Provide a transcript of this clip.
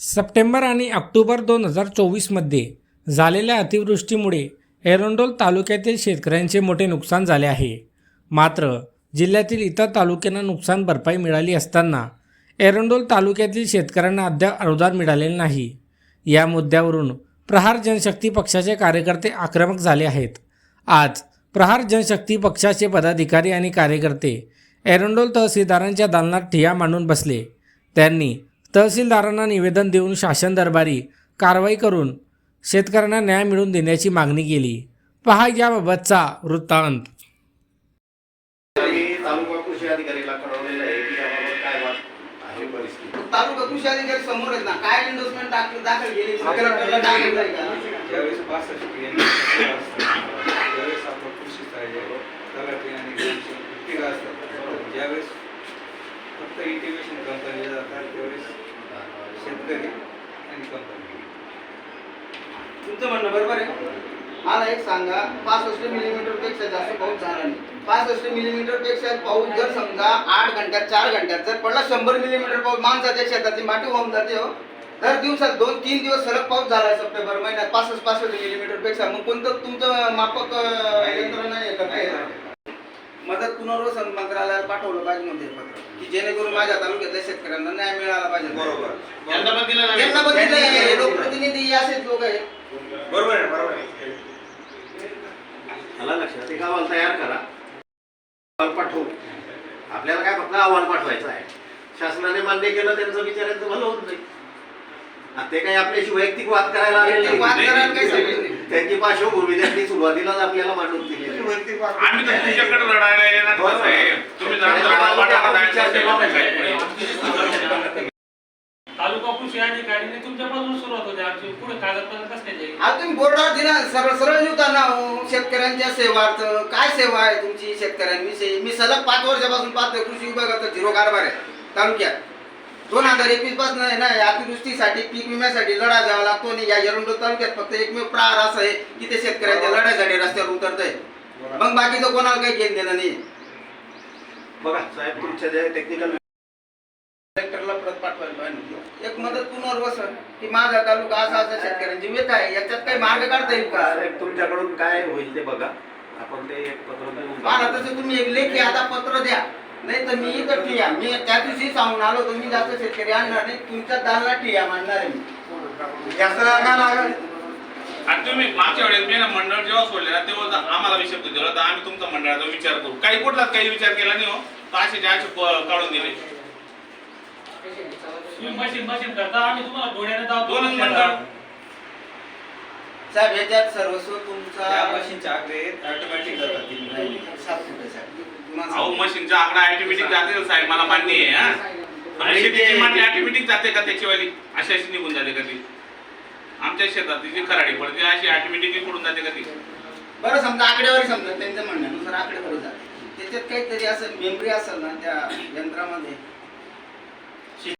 September आणि October दोन हजार चोवीसमध्ये झालेल्या अतिवृष्टीमुळे एरंडोल तालुक्यातील शेतकऱ्यांचे मोठे नुकसान झाले आहे. मात्र जिल्ह्यातील इतर तालुक्यांना नुकसान भरपाई मिळाली असताना एरंडोल तालुक्यातील शेतकऱ्यांना अद्याप अनुदान मिळालेले नाही. या मुद्द्यावरून प्रहार जनशक्ती पक्षाचे कार्यकर्ते आक्रमक झाले आहेत. आज प्रहार जनशक्ती पक्षाचे पदाधिकारी आणि कार्यकर्ते एरंडोल तहसीलदारांच्या दालनात ठिया मांडून बसले. त्यांनी तहसीलदारांना निवेदन देऊन शासन दरबारी कारवाई करून शेतकऱ्यांना न्याय मिळवून देण्याची मागणी केली. पहा याबाबतचा वृत्तांत. तालुका कृषी अधिकारी समोर आहेत ना काय दाखल केली? कलेक्टरला दाखल का? ज्यावेळेस पासष्ट आपण कृषी तलाठी आणि असतात ज्यावेळेस फक्त इंटिमेशन कंपनी जातात त्यावेळेस शेतकरी आणि कंपनी तुमचं म्हणणं बरोबर आहे. मला एक सांगा पासष्ट मिलीमीटरपेक्षा जास्त पाऊस झाला नाही. पासष्ट मिलीमीटरपेक्षा पाऊस जर समजा आठ घंट्यात चार घंट्यात जर पडला शंभर मिलीमीटर पाऊस माणसाच्या शेतातली माती वाहून जाते हो. दर दिवसात दोन तीन दिवस सलग पाऊस झाला सप्टेंबर महिन्यात. पासष्ट पासष्ट मिलीमीटरपेक्षा मग कोणतं तुमचं मापक अं, यंत्र नाही आहे का? काय मदत पुनर्वसन मंत्रालयाला पाठवलं पाहिजे म्हणते पत्र. की जेणेकरून माझ्या तालुक्यातल्या शेतकऱ्यांना न्याय मिळाला पाहिजे. बरोबर. यांना पण दिलं नाही. त्यांना बघितलं आहे, लोकप्रतिनिधी असेच लोक आहेत. बरोबर आहे बरोबर आहे. आला लक्षात. एक अहवाल तयार करा. अहवाल पाठवू. आपल्याला काय फक्त अहवाल पाठवायचा आहे. शासनाने मान्य केलं त्यांचं विचारायचं भलं होत नाही. आता ते काही आपल्याशी वैयक्तिक वाद करायला आलेले वैयक्तिक वाद नाही. करायला काही संबंध नाही. त्यांची पार्श्वभूमी त्यांनी सुरुवातीलाच आपल्याला मांडून दिली वैयक्तिक वाद आम्ही तर तुमच्याकडे लढायला येणार हो, हो. साहेब तुम्ही जरा. तालुका कृषी तुमच्यापासून सुरुवात होते. आमची पुढे कागदपत्र कसं काय हा तुम्ही बोर्डावर दिला सरळ सरळ लिहिता ना हो. शेतकऱ्यांच्या सेवार्थ. काय सेवा आहे तुमची शेतकऱ्यांविषयी? मी सलग पाच वर्षापासून पाहतोय कृषी विभागाचा झिरो कारभार आहे तालुक्यात. दोन हजार एकवीसपासून आहे ना या अतिवृष्टीसाठी पीक विम्यासाठी लढा द्यावा लागतो आणि या एरंडोल तालुक्यात फक्त एकमेव प्रहार असं आहे की ते शेतकऱ्यांच्या लढ्यासाठी रस्त्यावर उतरत आहे मग बाकीचं कोणाला काही घेणं देणं नाही. बघा साहेब तुमच्या जे टेक्निकल कलेक्टरला परत पाठवायला पाहिजे एक मदत पुनर्वसन की माझा तालुका असा असा शेतकऱ्यांची व्यथा आहे याच्यात काही मार्ग काढता येईल का? साहेब तुमच्याकडून काय होईल ते बघा. आपण ते एक पत्र देऊन मला तसं तुम्ही एक लेखी आता पत्र द्या. नाही तर मी इथं ठिया. मी त्या दिवशी सांगून आलो तर मी जास्त शेतकरी आणणार नाही तुमच्या दालना ठिया मांडणार आहे मी. जास्त काय लागेल आणि तुम्ही मागच्या वेळेस मी ना मंडळ जेव्हा सोडले ना तेव्हा आम्हाला विषय दिला तर आम्ही तुमचा मंडळाचा विचार करू. काही कुठलाच काही विचार केला नाही हो. तर असे असे प- काढून दिले. तुम्ही मशीन मशीन करता आम्ही तुम्हाला डोळ्याने दोनच मंडळ. साहेब ह्याच्यात सर्वस्व त्या तुमचा मशीनच्या आकडे ऑटोमॅटिक जातात तीन नाही, सात फुटे साहेब. अहो. मशीनचा आकडा ऑटोमॅटिक जाते साहेब. मला मान्य आहे हा. आणि शेतीची मांडी ऑटोमॅटिक जाते का त्याची वाली अशी अशी निघून जाते का ती? आमच्या शेतात जी खराडी पडते अशी ऑटोमॅटिक पडून जाते का ती? बरं समजा आकडेवारी समजा त्यांच्या म्हणण्यानुसार आकडेवारी जाते. त्याच्यात काहीतरी असं मेमरी असेल ना त्या यंत्रामध्ये